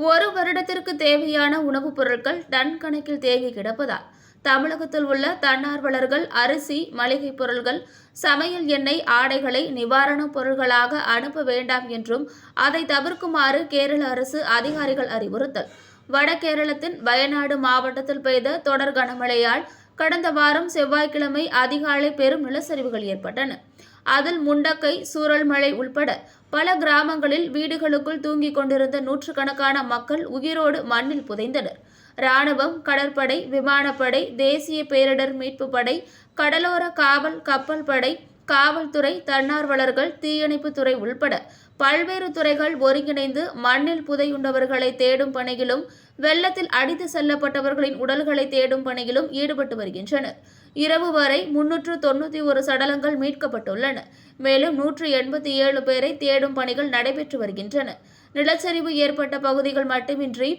ஒரு வருடத்திற்கு தேவையான உணவுப் பொருட்கள் டன் கணக்கில் தேங்கி கிடப்பதால் தமிழகத்தில் உள்ள தன்னார்வலர்கள் அரிசி மளிகைப் பொருட்கள் சமையல் எண்ணெய் ஆடைகளை நிவாரணப் பொருட்களாக அனுப்ப வேண்டாம் என்றும் அதை தவிர்க்குமாறு கேரள அரசு அதிகாரிகள் அறிவுறுத்தல். வடகேரளத்தின் வயநாடு மாவட்டத்தில் பெய்த தொடர் கனமழையால் கடந்த வாரம் செவ்வாய்க்கிழமை அதிகாலை பெரும் நிலச்சரிவுகள் ஏற்பட்டன. அதில் முண்டக்கை சூரல்மலை உள்பட பல கிராமங்களில் வீடுகளுக்குள் தூங்கிக் கொண்டிருந்த நூற்றுக்கணக்கான மக்கள் உயிரோடு மண்ணில் புதைந்தனர். ராணுவம் கடற்படை விமானப்படை தேசிய பேரிடர் மீட்புப் படை கடலோர காவல் கப்பல் படை காவல்துறை தன்னார்வலர்கள் தீயணைப்புத்துறை உள்பட பல்வேறு துறைகள் ஒருங்கிணைந்து மண்ணில் புதையுண்டவர்களை தேடும் பணியிலும் வெள்ளத்தில் அடித்து செல்லப்பட்டவர்களின் உடல்களை தேடும் பணியிலும் ஈடுபட்டு வருகின்றனர். இரவு வரை முன்னூற்று தொண்ணூற்றி ஒரு சடலங்கள் மீட்கப்பட்டுள்ளன. மேலும் நூற்று எண்பத்தி ஏழு பேரை தேடும் பணிகள் நடைபெற்று வருகின்றன. நிலச்சரிவு ஏற்பட்ட பகுதிகள் மட்டுமின்றி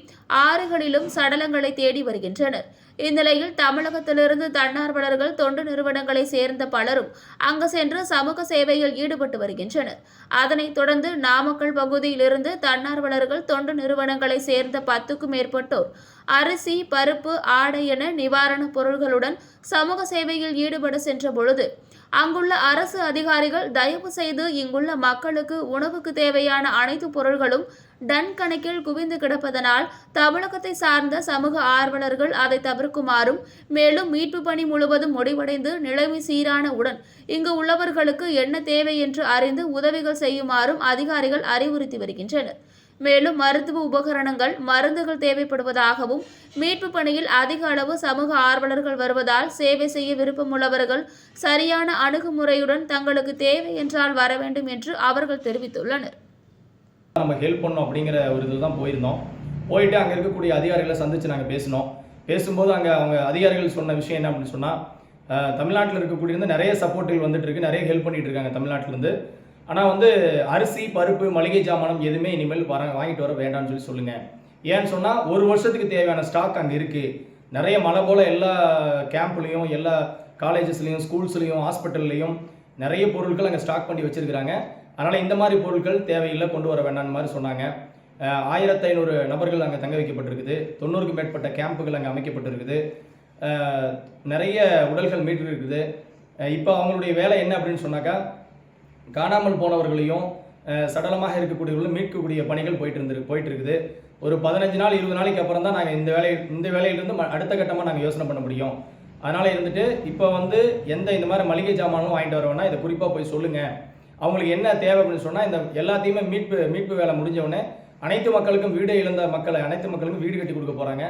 ஆறுகளிலும் சடலங்களை தேடி வருகின்றனர். இந்நிலையில் தமிழகத்திலிருந்து தன்னார்வலர்கள் தொண்டு நிறுவனங்களை சேர்ந்த பலரும் அங்கு சென்று சமூக சேவையில் ஈடுபட்டு வருகின்றனர். அதனைத் தொடர்ந்து நாமக்கல் பகுதியிலிருந்து தன்னார்வலர்கள் தொண்டு நிறுவனங்களை சேர்ந்த பத்துக்கும் மேற்பட்டோர் அரிசி பருப்பு ஆடை என நிவாரணப் பொருள்களுடன் சமூக சேவையில் ஈடுபட சென்ற பொழுது அங்குள்ள அரசு அதிகாரிகள் தயவு செய்து இங்குள்ள மக்களுக்கு உணவுக்கு தேவையான அனைத்து பொருள்களும் டன் கணக்கில் குவிந்து கிடப்பதனால் தமிழகத்தை சார்ந்த சமூக ஆர்வலர்கள் அதை தவிர்க்குமாறும் மேலும் மீட்பு பணி முழுவதும் முடிவடைந்து நிலைமை சீரான உடன் இங்கு உள்ளவர்களுக்கு என்ன தேவை என்று அறிந்து உதவிகள் செய்யுமாறும் அதிகாரிகள் அறிவுறுத்தி வருகின்றனர். மேலும் மருத்துவ உபகரணங்கள் மருந்துகள் தேவைப்படுவதாகவும் மீட்பு பணியில் அதிக அளவு சமூக ஆர்வலர்கள் வருவதால் சேவை செய்ய விருப்பமுள்ளவர்கள் சரியான அணுகுமுறையுடன் தங்களுக்கு தேவை என்றால் வர வேண்டும் என்று அவர்கள் தெரிவித்துள்ளனர். நம்ம ஹெல்ப் பண்ணோம் அப்படிங்கிற ஒரு இதில் தான் போயிருந்தோம். போயிட்டு அங்கே இருக்கக்கூடிய அதிகாரிகளை சந்தித்து நாங்கள் பேசினோம். பேசும்போது அங்கே அவங்க அதிகாரிகள் சொன்ன விஷயம் என்ன அப்படின்னு சொன்னால் தமிழ்நாட்டில் இருக்கக்கூடிய நிறைய சப்போர்ட்டுகள் வந்துட்டு இருக்கு. நிறைய ஹெல்ப் பண்ணிட்டு இருக்காங்க தமிழ்நாட்டிலேருந்து ஆனால் வந்து அரிசி பருப்பு மளிகை ஜாமானம் எதுவுமே இனிமேல் வர வாங்கிட்டு வர வேண்டாம்னு சொல்லி சொல்லுங்கள் ஏன்னு சொன்னால் ஒரு வருஷத்துக்கு தேவையான ஸ்டாக் அங்கே இருக்குது நிறைய மழை போல் எல்லா கேம்ப்லேயும் எல்லா காலேஜஸ்லேயும் ஸ்கூல்ஸ்லேயும் ஹாஸ்பிட்டல்லையும் நிறைய பொருட்கள் அங்கே ஸ்டாக் பண்ணி வச்சுருக்கிறாங்க. அதனால் இந்த மாதிரி பொருட்கள் தேவையில்லை கொண்டு வர வேண்டாம்னு மாதிரி சொன்னாங்க. ஆயிரத்தி ஐநூறு நபர்கள் அங்கே தங்க வைக்கப்பட்டிருக்குது. தொண்ணூறுக்கும் மேற்பட்ட கேம்புகள் அங்கே அமைக்கப்பட்டிருக்குது. நிறைய உடல்கள் மீட்டு இருக்குது இப்போ அவங்களுடைய வேலை என்ன அப்படின்னு சொன்னாக்கா காணாமல் போனவர்களையும் சடலமாக இருக்கக்கூடியவர்களும் மீட்கக்கூடிய பணிகள் போயிட்டு இருந்து போயிட்டு இருக்குது ஒரு பதினஞ்சு நாள் இருபது நாளைக்கு அப்புறம் தான் நாங்கள் இந்த வேலை இந்த வேலையிலிருந்து ம- அடுத்த கட்டமாக நாங்கள் யோசனை பண்ண முடியும். அதனால் இருந்துட்டு இப்போ வந்து எந்த இந்த மாதிரி மளிகை ஜாமானும் வாங்கிட்டு வர இதை குறிப்பாக போய் சொல்லுங்கள் அவங்களுக்கு என்ன தேவை அப்படின்னு சொன்னால் இந்த எல்லாத்தையுமே மீட்பு மீட்பு வேலை முடிஞ்சவுடனே அனைத்து மக்களுக்கும் வீடு இழந்த மக்களை அனைத்து மக்களுக்கும் வீடு கட்டி கொடுக்க போகிறாங்க